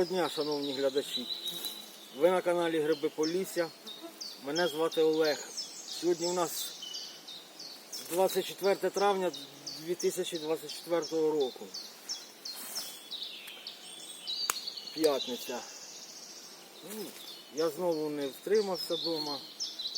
Доброго дня, шановні глядачі. Ви на каналі Гриби Полісся. Мене звати Олег. Сьогодні у нас 24 травня 2024 року. П'ятниця. Ну, я знову не втримався вдома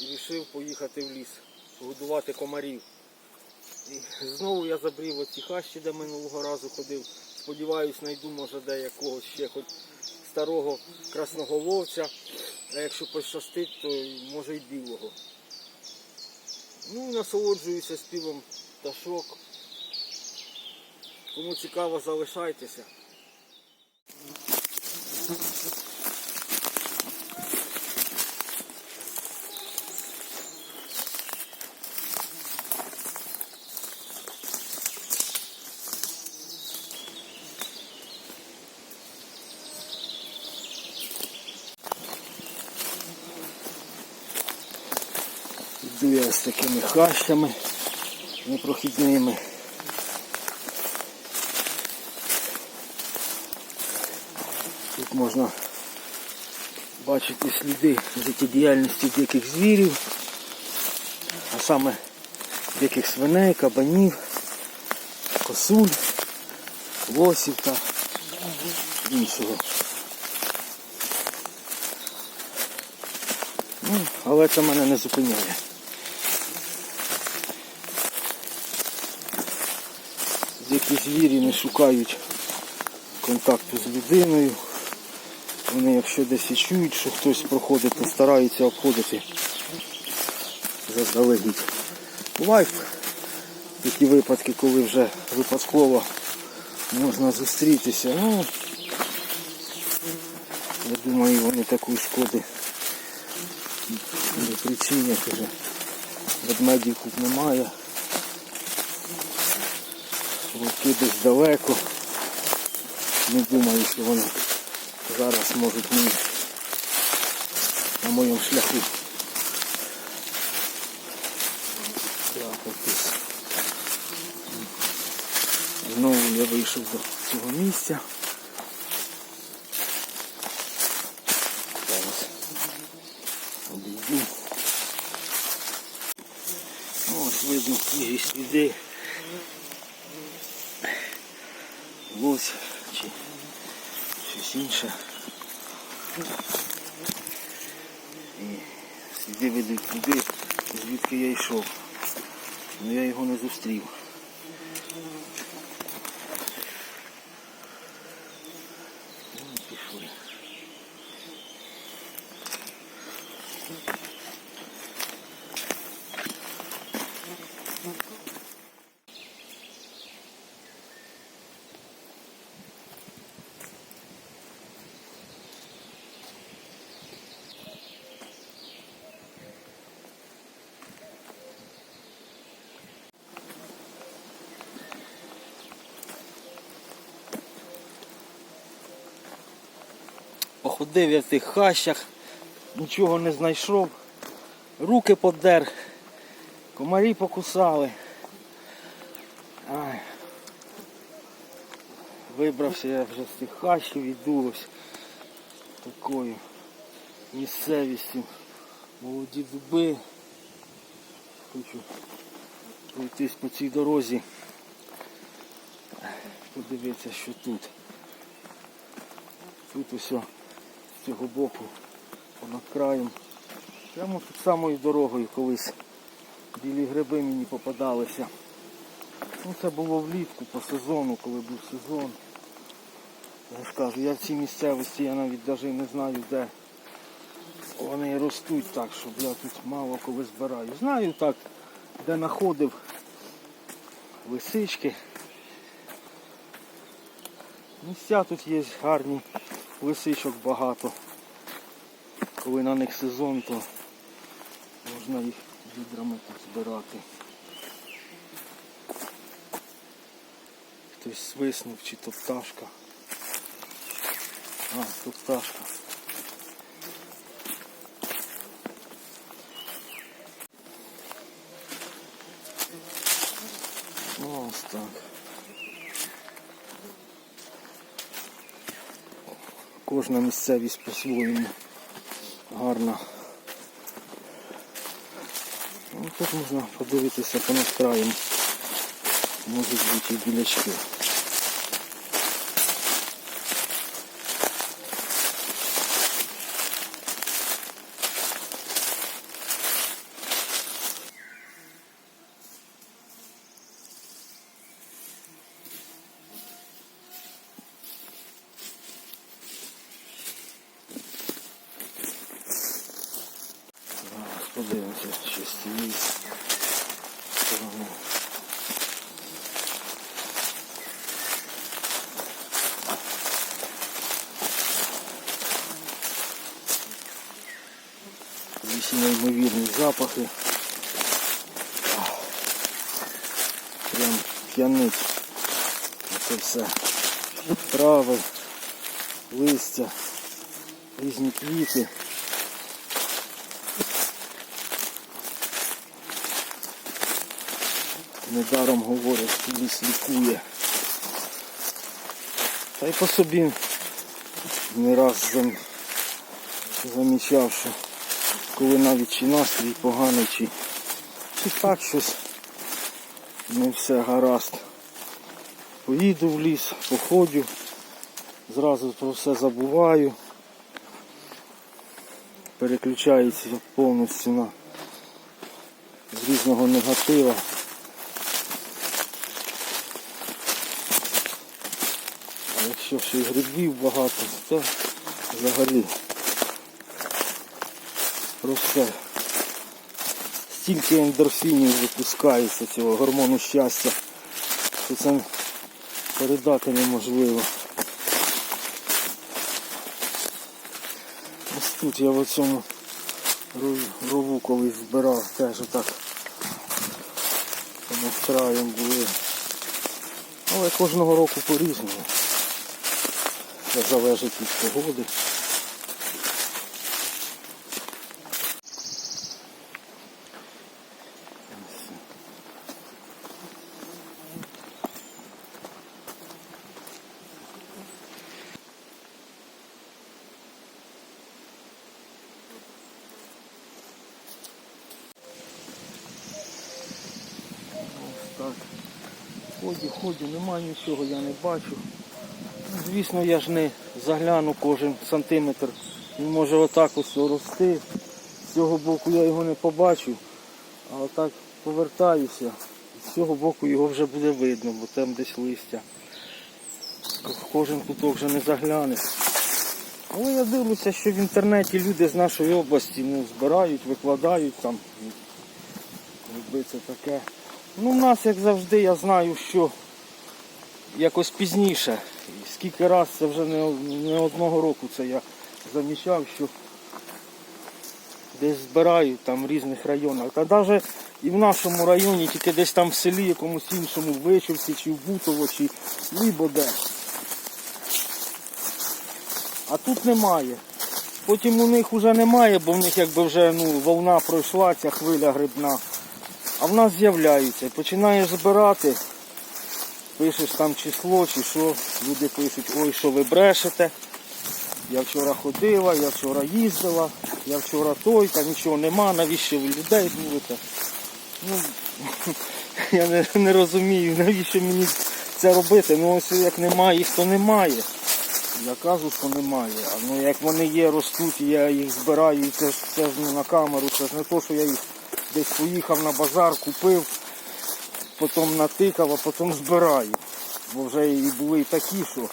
і вирішив поїхати в ліс, погодувати комарів. І знову я забрів оці хащі, де минулого разу ходив. Сподіваюсь, знайду, може, де якогось ще хоч старого красного вовця, А якщо пощастить, то може й білого. Ну насолоджуюся співом пташок. Кому цікаво, залишайтеся. З такими хащами непрохідними. Тут можна бачити сліди життєдіяльності диких звірів, а саме диких свиней, кабанів, косуль, лосів та іншого. Ну, але це мене не зупиняє. Дикі звірі не шукають контакту з людиною. Вони якщо десь і чують, що хтось проходить, то стараються обходити заздалегідь. Бувають такі випадки, коли вже випадково можна зустрітися. Ну, я думаю, вони такої шкоди не причинять вже. Ведмедів тут немає. Вовки десь далеко. Не думаю, що вони зараз можуть мені на моєму шляху. трапитись. Знову я вийшов до цього місця. Зараз обійду. Ну, Ось видно свіжі сліди. Лось чи щось інше. І сліди ведуть туди, звідки я йшов. Але я його не зустрів. Походив я в тих хащах, нічого не знайшов, руки подер, комарі покусали. Ай. Вибрався я вже з тих хащів, іду ось такою місцевістю. Молоді дуби. Хочу пройтись по цій дорозі. Подивитися, що тут. Тут о, цього боку понад краєм. Прямо тут самою дорогою колись білі гриби мені попадалися. Ну це було влітку по сезону, коли був сезон. Я ж кажу, я в цій місцевості я навіть навіть не знаю де вони ростуть так, щоб я тут мало коли збираю. Знаю так, де знаходив лисички. Місця тут є гарні, лисичок багато. Коли на них сезон, то можна їх відрами тут збирати. Хтось свиснув чи то пташка. А, то пташка. Ось так. Кожна місцевість по-своєму гарна. Ну, тут можна подивитися по краєм. Можуть бути і білячки. Зараз подивимося, що з цієї сторони. Вісі неймовірні запахи. Прям п'янить. Це все. Трави, листя, різні квіти. Недаром говорять, що ліс лікує. Та й по собі не раз зам... замічав, що коли навіть чи настрій поганий, чи, чи так щось не все гаразд. Поїду в ліс, походю, зразу про все забуваю, переключаюся повністю на з різного негатива. Якщо ще й грибів багато, то взагалі про. Стільки ендорфінів випускається цього гормону щастя, що це передати неможливо. Ось тут я в цьому рову колись збирав, теж отак понад краєм були. Але кожного року по-різному. Залежить від погоди. Ході, ході, немає нічого, я не бачу. Звісно, я ж не загляну кожен сантиметр. Він може отак ось рости. З цього боку я його не побачу, а отак повертаюся. З цього боку його вже буде видно, бо там десь листя. Кожен куток вже не заглянеш. Але я дивлюся, що в інтернеті люди з нашої області ну, збирають, викладають там. Якби це таке. Ну, в нас, як завжди, я знаю, що якось пізніше. Скільки раз це вже не, не одного року це я замічав, що десь збирають там в різних районах. Та навіть і в нашому районі, тільки десь там в селі, якомусь іншому, в Вичівці, чи в Бутово, чи либо де. А тут немає. Потім у них вже немає, бо в них якби вже ну, волна пройшла, ця хвиля грибна. А в нас з'являються. Починаєш збирати, пишеш там число чи що, люди пишуть, ой, що ви брешете. Я вчора ходила, я вчора їздила, я вчора той, та нічого нема, навіщо ви людей дурите. Ну, я не, не розумію, навіщо мені це робити. Ну ось як немає їх, то немає. Я кажу, що немає. А ну як вони є, ростуть, я їх збираю, це ж це ж ну, на камеру, це ж не то, що я їх десь поїхав на базар, купив, потім натикав, а потім збираю. Бо вже і були і такі, що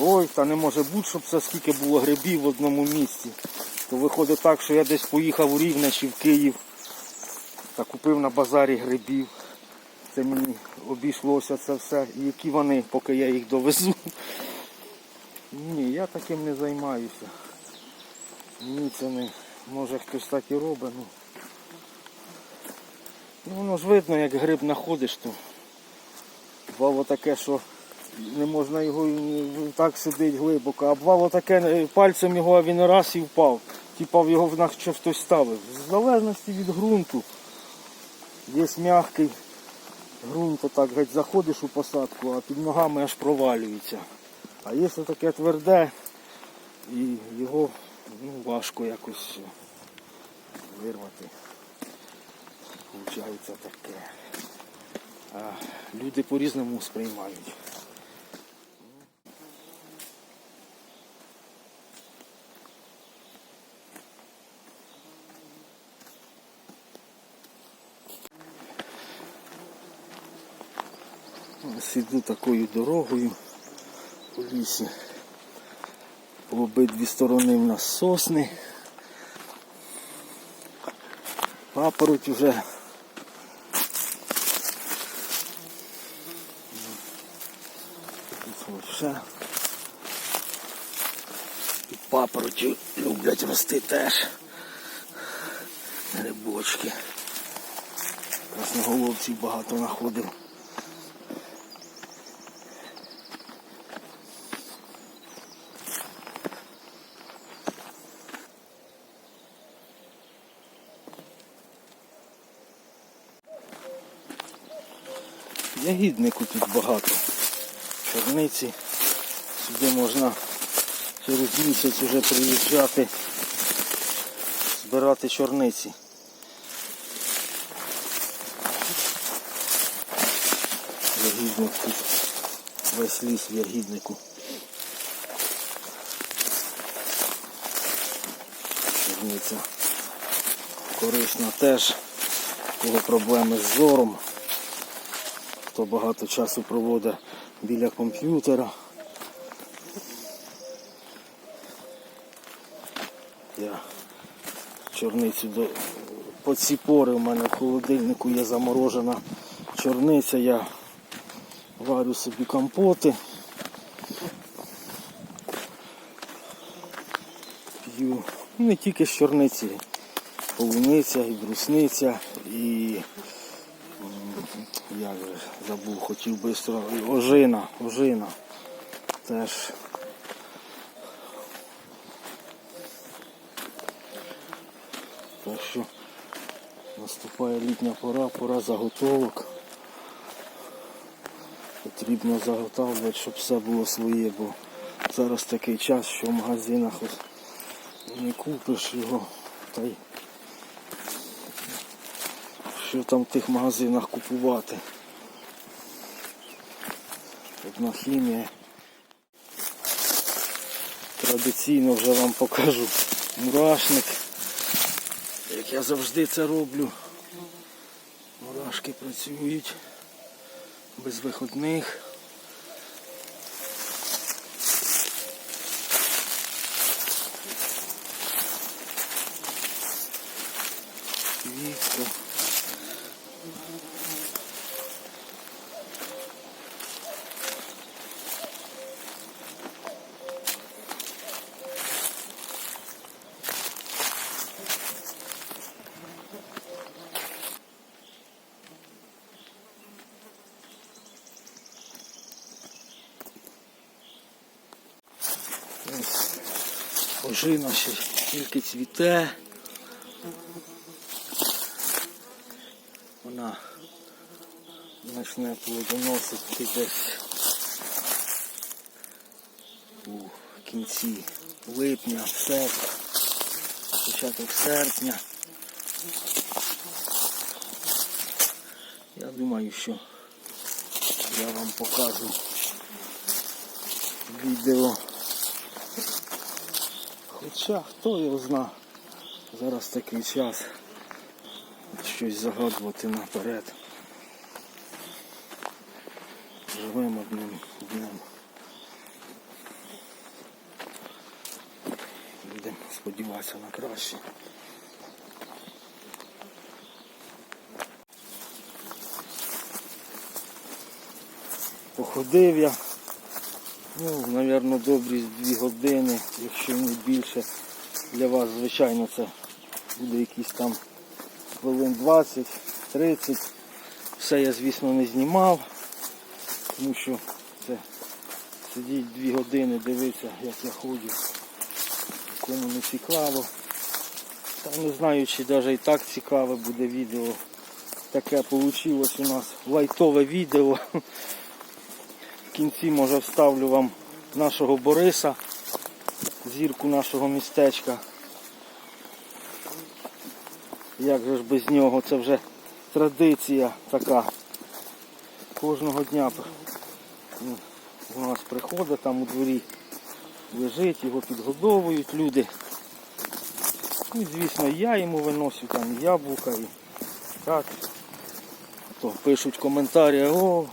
ой, та не може бути, щоб це скільки було грибів в одному місці. То виходить так, що я десь поїхав у Рівне чи в Київ та купив на базарі грибів. Це мені обійшлося це все. І які вони, поки я їх довезу. Ні, я таким не займаюся. Ні, це не. Може хтось так і робить. Ну воно ж видно, як гриб знаходиш, то бувало таке, що не можна його так сидить глибоко, а бувало таке, е, пальцем його а він раз і впав. Типа в його наче хтось ставив. В залежності від ґрунту. Є м'який ґрунт, так геть заходиш у посадку, а під ногами аж провалюється. А якщо таке тверде, і його ну, важко якось вирвати. Получається таке. А люди по-різному сприймають. Ось іду такою дорогою по лісі. По обидві сторони в нас сосни. Папороть вже. Ось ще. І папороті люблять рости теж. Грибочки. Красноголовців багато знаходив. Ягіднику тут багато. Чорниці. Сюди можна через місяць вже приїжджати, збирати чорниці. Ягідник тут. Весь ліс в ягіднику. Чорниця корисна теж. Кого проблеми з зором хто багато часу проводить біля комп'ютера. Я чорницю до по ці пори у мене в холодильнику є заморожена чорниця, я варю собі компоти. П'ю ну, не тільки з чорниці, полуниця і брусниця і як же забув, хотів швидко. Ожина, ожина. Теж. Так що наступає літня пора, пора заготовок. Потрібно заготовлювати, щоб все було своє, бо зараз такий час, що в магазинах ось не купиш його та й що там в тих магазинах купувати. Одна хімія. Традиційно вже вам покажу мурашник. Як я завжди це роблю. Мурашки працюють без виходних. Квітка. Ось Ожина ще тільки цвіте. Вона почне плодоносити десь у кінці липня, серпня, початок серпня. Я думаю, що я вам покажу відео. Хоча хто його зна, зараз такий час щось загадувати наперед. Живемо одним днем. Будемо сподіватися на краще. Походив я. Ну, мабуть, добрі дві години, якщо не більше. Для вас, звичайно, це буде якісь там хвилин 20-30. Все я, звісно, не знімав, тому що це сидіть дві години, дивитися, як я ходжу. Кому не цікаво. Та не знаю, чи навіть і так цікаве буде відео. Таке вийшло у нас лайтове відео. Кінці може вставлю вам нашого Бориса, зірку нашого містечка. Як же ж без нього? Це вже традиція така. Кожного дня ну, у нас приходить там у дворі, лежить, його підгодовують люди. Ну, і, звісно, я йому виношу там яблука і так. То пишуть коментарі, о,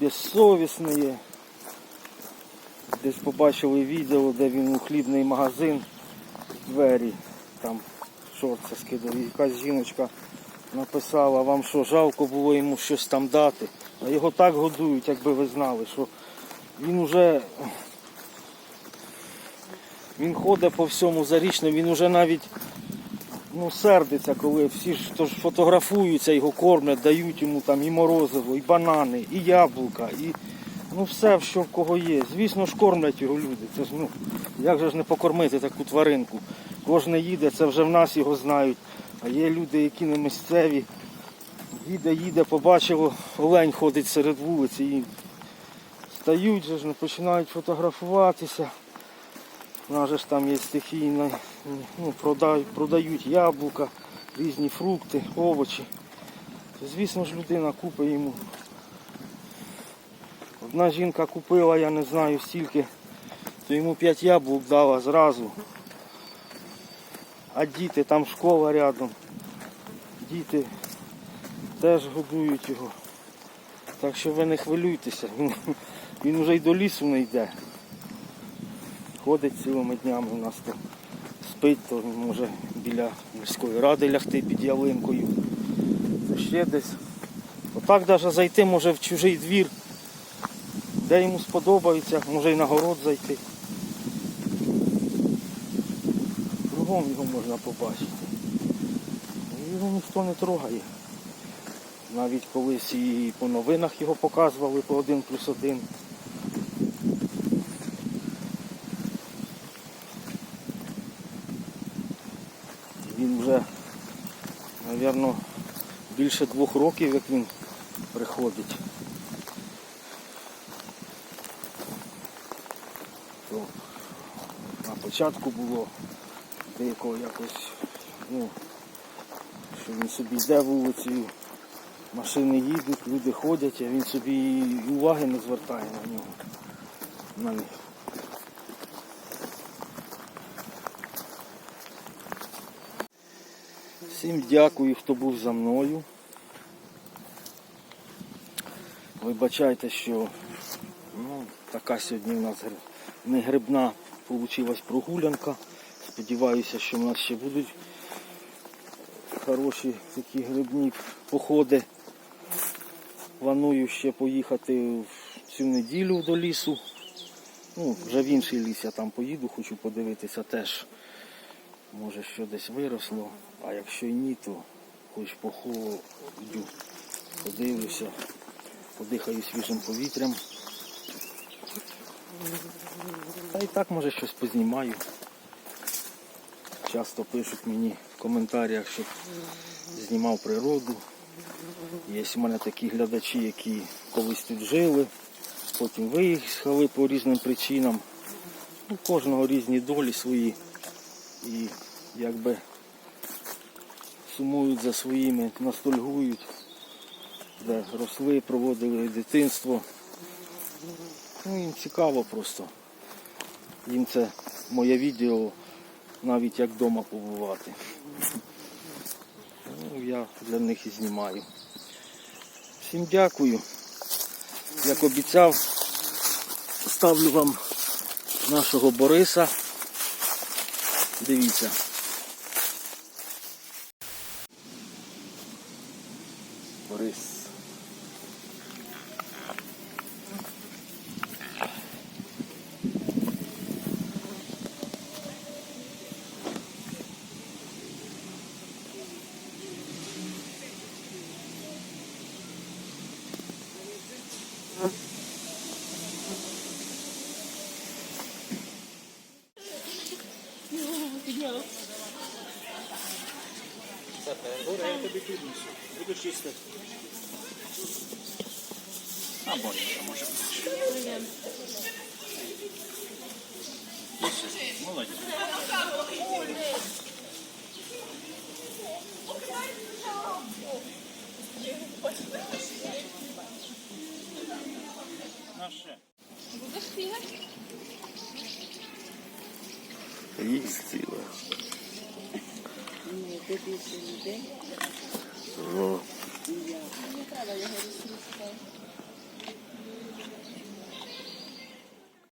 безсовісний. Десь побачили відео, де він у хлібний магазин двері там шорти скидав. Якась жіночка написала, вам що, жалко було йому щось там дати. А його так годують, якби ви знали, що він уже він ходить по всьому зарічно, він уже навіть ну, сердиться, коли всі ж то ж фотографуються, його кормлять, дають йому там і морозиво, і банани, і яблука, і ну все, що в кого є. Звісно ж кормлять його люди. Це ж ну, як же ж не покормити таку тваринку? Кожен їде, це вже в нас його знають. А є люди, які не місцеві. Їде, їде, побачило, олень ходить серед вулиці і стають же ж, починають фотографуватися. У нас же ж там є стихійно, ну, продають, продають яблука, різні фрукти, овочі. Звісно ж людина купить йому. Одна жінка купила, я не знаю стільки, то йому 5 яблук дала зразу. А діти, там школа рядом. Діти теж годують його. Так що ви не хвилюйтеся, він, він вже й до лісу не йде. Ходить цілими днями у нас то спить, то може біля міської ради лягти під ялинкою. Ще десь. Отак навіть зайти може в чужий двір, де йому сподобається, може і на город зайти. Кругом його можна побачити. Ну, його ніхто не трогає. Навіть колись і по новинах його показували по один плюс один. Мабуть, більше двох років, як він приходить. То на початку було деякого якось, ну, що він собі йде вулицею, машини їдуть, люди ходять, а він собі і уваги не звертає на нього. На них. Всім дякую, хто був за мною. Вибачайте, що ну, така сьогодні у нас не грибна вийшла прогулянка. Сподіваюся, що в нас ще будуть хороші такі грибні походи. Планую ще поїхати в цю неділю до лісу. Ну, вже в інший ліс я там поїду, хочу подивитися теж. Може що десь виросло, а якщо ні, то хоч походжу, подивлюся, подихаю свіжим повітрям. Та і так може щось познімаю. Часто пишуть мені в коментарях, щоб знімав природу. Є в мене такі глядачі, які колись тут жили, потім виїхали по різним причинам. У кожного різні долі свої. І якби сумують за своїми, ностальгують, де росли, проводили дитинство. Ну, їм цікаво просто. Їм це моє відео навіть як вдома побувати. Ну, я для них і знімаю. Всім дякую. Як обіцяв, ставлю вам нашого Бориса. Дивіться. Будеш їсти? А борщ може. молодь. Наше. Будеш бігати? Їсть Ціла. Більше людей. Ну,